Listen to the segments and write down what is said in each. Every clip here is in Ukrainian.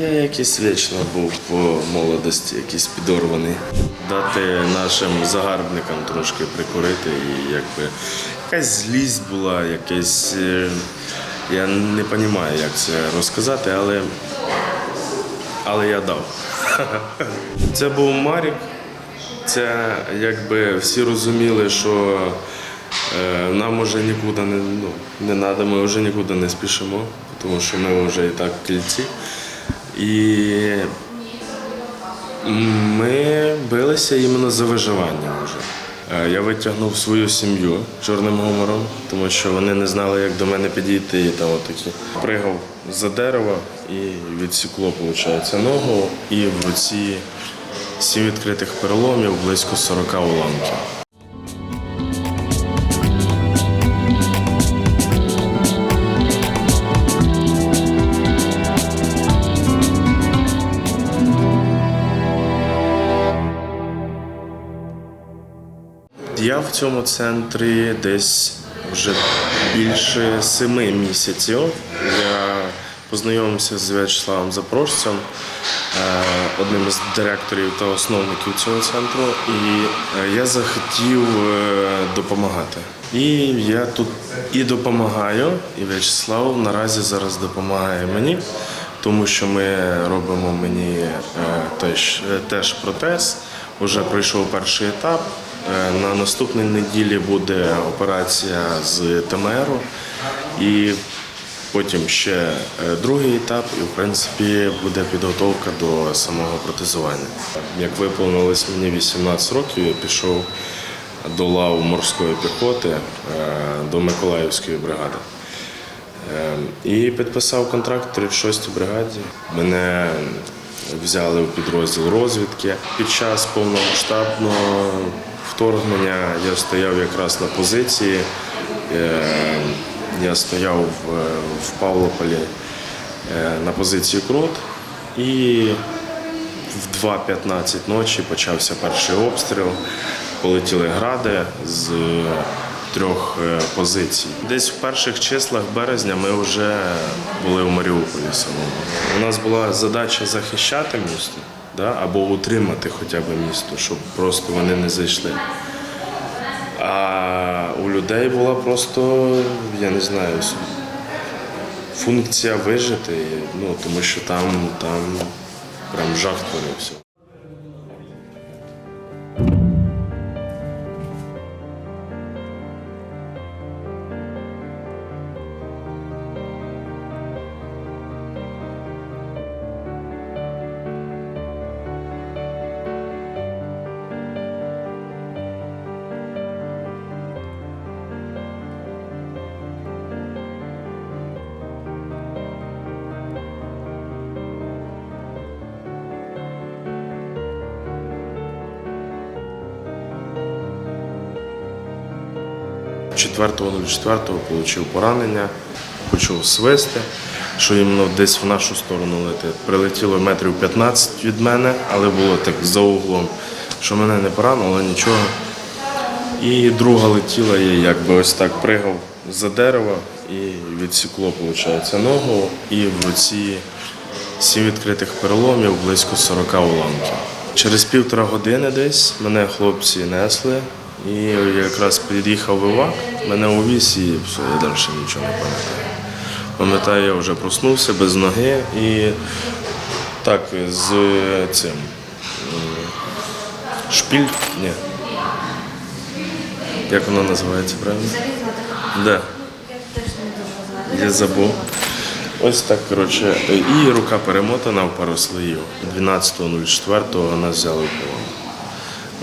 Я якийсь вічно був по молодості, якийсь підорваний. Дати нашим загарбникам трошки прикурити і якби якась злість була, якесь. е, Я не розумію, як це розказати, але, але я дав. Це був Марік. Це якби всі розуміли, що е, нам вже нікуди не, ну, не треба, ми вже нікуди не спішимо, тому що ми вже і так в кільці. І ми билися іменно за виживання вже. Е, Я витягнув свою сім'ю чорним гумором, тому що вони не знали, як до мене підійти. І там отакі. Пригав за дерево і відсікло, виходить, ногу. І в руці сім відкритих переломів, близько 40 уламків. Я в цьому центрі десь вже більше семи місяців. Я познайомився з В'ячеславом Запорожцем, е, одним із директорів та основників цього центру, і е, я захотів е, допомагати. І я тут і допомагаю, і В'ячеслав наразі зараз допомагає мені, тому що ми робимо мені теж, теж протез. Уже пройшов перший етап. Е, На наступній неділі буде операція з ТМРу і потім ще е, другий етап, і в принципі буде підготовка до самого протезування. Як виповнилось мені 18 років, я пішов до лав морської піхоти е, до Миколаївської бригади. І підписав контракт в 36-й бригаді. Мене взяли в підрозділ розвідки. Під час повномасштабного вторгнення я стояв якраз на позиції. Е, Я стояв в, в Павлополі е, на позиції Крот і в 2.15 ночі почався перший обстріл. Полетіли гради з трьох е, позицій. Десь в перших числах березня ми вже були в Маріуполі самому. У нас була задача захищати місто да, або утримати хоча б місто, щоб просто вони не зайшли. А у людей була просто, я не знаю, функція вижити, ну, тому що там, там прям жах творився. – 4.04 отримав поранення, почув свисти, що іменно десь в нашу сторону летить. Прилетіло метрів 15 від мене, але було так за углом, що мене не поранило, нічого. І друга летіла, я якби ось так пригав за дерево і відсікло, виходить, ногу. І в руці сім відкритих переломів, близько 40 уламків. Через півтора години десь мене хлопці несли, і якраз під'їхав вивак, мене увіз і все, я далі нічого не пам'ятаю. Пам'ятаю, я вже проснувся без ноги і так з цим шпіль. Ні. Як воно називається правильно? Знаю. Я забув. Ось так, коротше, і рука перемотана в пару слоїв. 12.04 нас взяли в полон.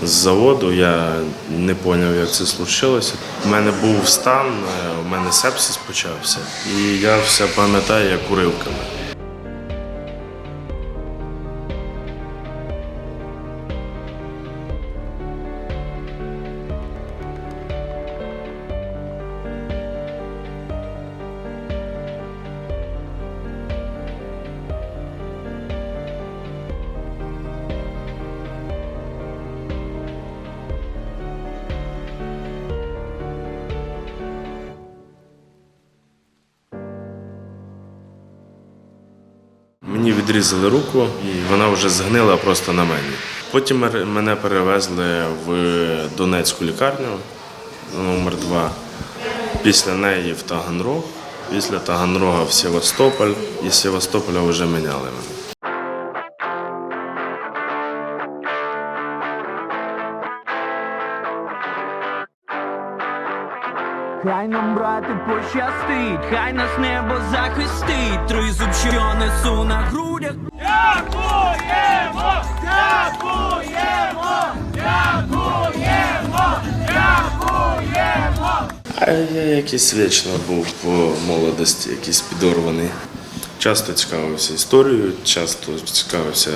З заводу я не зрозумів, як це случилося. У мене був стан, е, у мене сепсис почався, і я все пам'ятаю як уривками. Відрізали руку, і вона вже згнила просто на мені. Потім мене перевезли в Донецьку лікарню номер 2 Після неї в Таганрог, після Таганрога в Севастополь, і з Севастополя вже міняли мене. Хай нам, брати, пощастить, хай нас небо захистить, тризуб, що несу на грудях. А я якийсь вічно був по молодості, якийсь підорваний. Часто цікавився історією, часто цікавився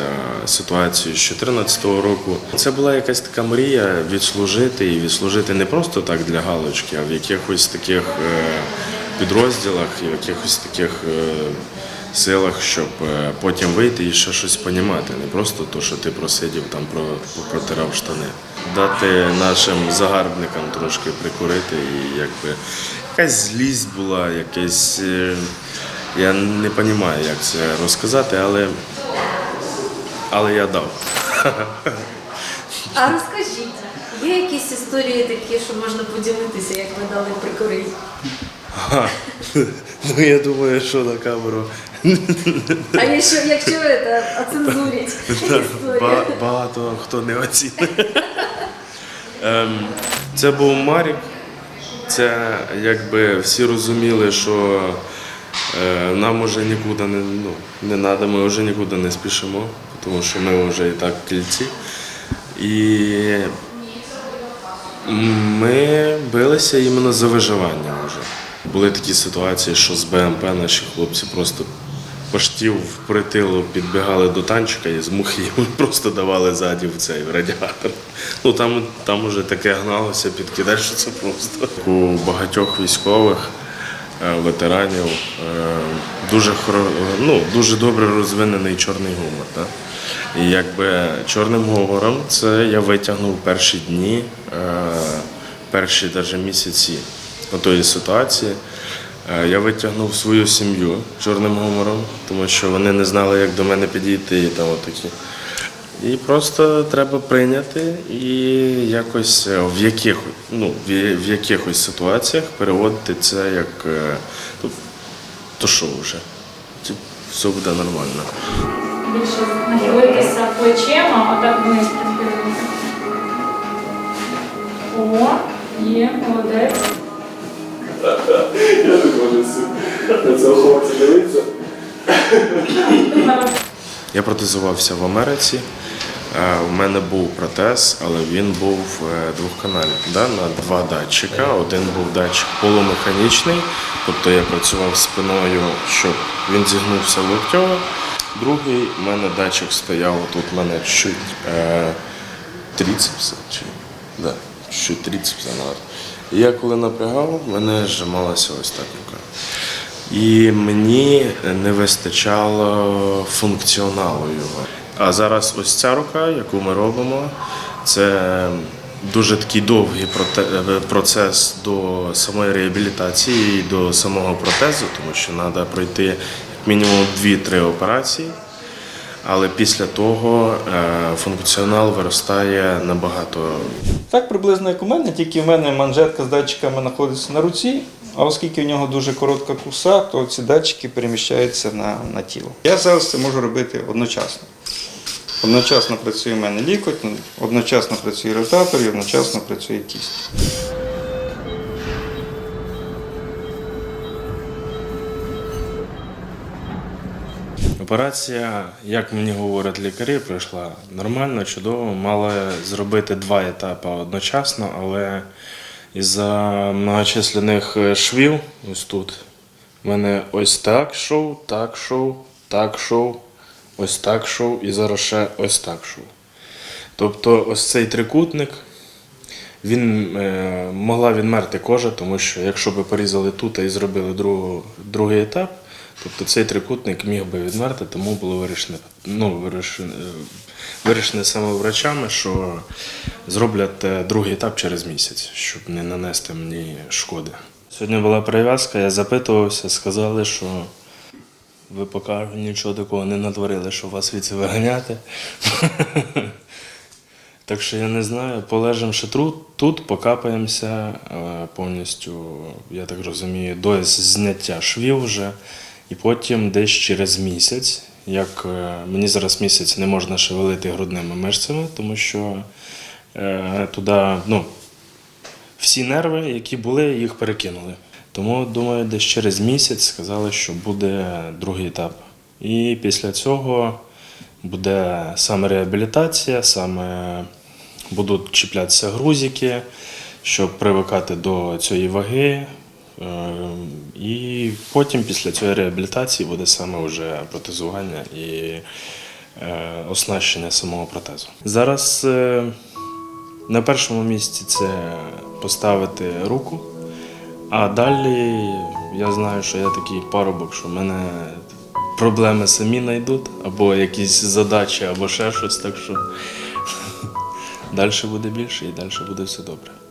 ситуацією з 2014 року. Це була якась така мрія відслужити і відслужити не просто так для галочки, а в якихось таких е, підрозділах в якихось таких е, силах, щоб е, потім вийти і ще щось понімати. Не просто то, що ти просидів там про протирав штани. Дати нашим загарбникам трошки прикурити і якби якась злість була, якесь. Я не розумію, як це розказати, але, але я дав. А розкажіть, є якісь історії такі, що можна поділитися, як ви дали прикурити? Ну я думаю, що на камеру А якщо, якщо це, оцензурять історію? Ба- багато хто не оцінить. Ем, Це був Марік. Це якби всі розуміли, що нам вже нікуди не, ну, не треба, ми вже нікуди не спішимо, тому що ми вже і так в кільці. І ми билися іменно за виживання вже. Були такі ситуації, що з БМП наші хлопці просто поштів в притилу підбігали до танчика і з мухи йому просто давали ззаді в цей радіатор. Ну там, там уже таке гналося, підкидаєш, що це просто. У багатьох військових е, ветеранів е, дуже ну, дуже добре розвинений чорний гумор. Так? І якби чорним гумором це я витягнув перші дні, е, перші даже місяці тої ситуації. Е, Я витягнув свою сім'ю чорним гумором, тому що вони не знали, як до мене підійти і там отакі. І просто треба прийняти і якось е, в яких, ну, в в якихось ситуаціях переводити це як е, ну, то що вже. Тип, Все буде нормально. більше нахилитися плечима, а так вниз прихилити. О, є, молодець. Я не можу на цього хлопця дивитися. Я протезувався в Америці. Е, У мене був протез, але він був е, двохканальний, да, на два датчика. Один був датчик полумеханічний, тобто я працював спиною, щоб він зігнувся локтьово. Другий у мене датчик стояв, тут у мене чуть е, трицепс, чи, да. І я коли напрягав, в мене зжималася ось так рука. І мені не вистачало функціоналу його. А зараз ось ця рука, яку ми робимо, це дуже такий довгий процес до самої реабілітації і до самого протезу, тому що треба пройти як мінімум 2-3 операції. Але після того е, функціонал виростає набагато Так приблизно як у мене, тільки в мене манжетка з датчиками знаходиться на руці, а оскільки в нього дуже коротка куса, то ці датчики переміщаються на, на тіло. Я зараз це можу робити одночасно. Одночасно працює в мене лікоть, одночасно працює ротатор і одночасно працює кість. Операція, як мені говорять лікарі, пройшла нормально, чудово. Мали зробити два етапи одночасно, але із-за многочисленних е, швів, ось тут, в мене ось так шов, так шов, так шов, ось так шов і зараз ще ось так шов. Тобто ось цей трикутник, він е, могла відмерти кожа, тому що якщо б порізали тут і зробили другу, другий етап, тобто цей трикутник міг би відмерти, тому було вирішено, ну, вирішено, вирішено саме врачами, що зроблять е, другий етап через місяць, щоб не нанести мені шкоди. Сьогодні була перев'язка, я запитувався, сказали, що ви поки нічого такого не натворили, що вас від виганяти. Так що я не знаю, полежимо ще тут, покапаємося е, повністю, я так розумію, до зняття швів вже. І потім десь через місяць, як е, мені зараз місяць не можна шевелити грудними мишцями, тому що е, туди, ну, всі нерви, які були, їх перекинули. Тому, думаю, десь через місяць сказали, що буде другий етап. І після цього буде саме реабілітація, саме будуть чіплятися грузики, щоб привикати до цієї ваги. Е, І потім після цієї реабілітації буде саме вже протезування і е, оснащення самого протезу. Зараз е, на першому місці це поставити руку, а далі я знаю, що я такий парубок, що в мене проблеми самі знайдуть, або якісь задачі, або ще щось, так що далі буде більше і далі буде все добре.